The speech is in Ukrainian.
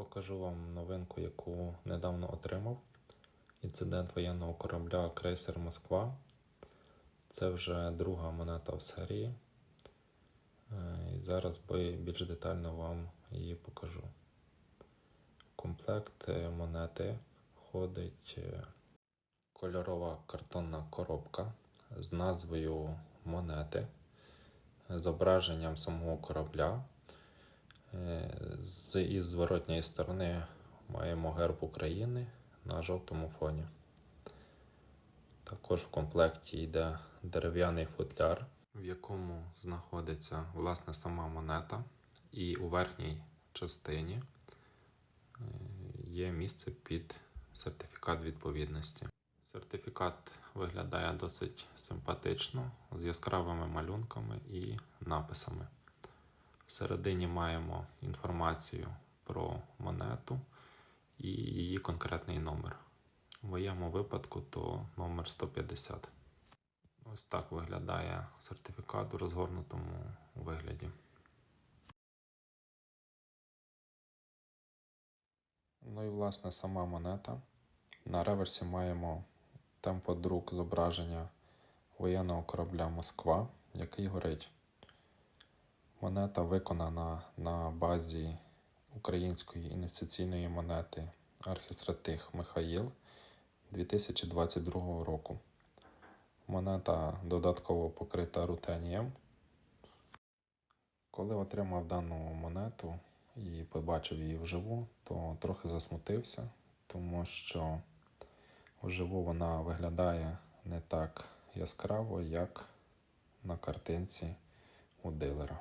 Покажу вам новинку, яку недавно отримав. Інцидент воєнного корабля Крейсер Москва. Це вже друга монета в серії. Е, І зараз більш детально вам її покажу. В комплект е, монети входить е, кольорова картонна коробка з назвою монети, зображенням самого корабля. З із зворотньої сторони маємо герб України на жовтому фоні. Також в комплекті йде дерев'яний футляр, в якому знаходиться власне сама монета, і у верхній частині е, є місце під сертифікат відповідності. Сертифікат виглядає досить симпатично з яскравими малюнками і написами. Всередині маємо інформацію про монету і її конкретний номер. В моєму випадку то номер 150. Ось так виглядає сертифікат у розгорнутому вигляді. Ну і власне сама монета. На реверсі маємо темподрук зображення воєнного корабля Москва, який горить. Монета виконана на базі української інвестиційної монети Архістратих Михаїл 2022 року. Монета додатково покрита рутенієм. Коли отримав дану монету і побачив її вживу, то трохи засмутився, тому що вживу вона виглядає не так яскраво, як на картинці у дилера.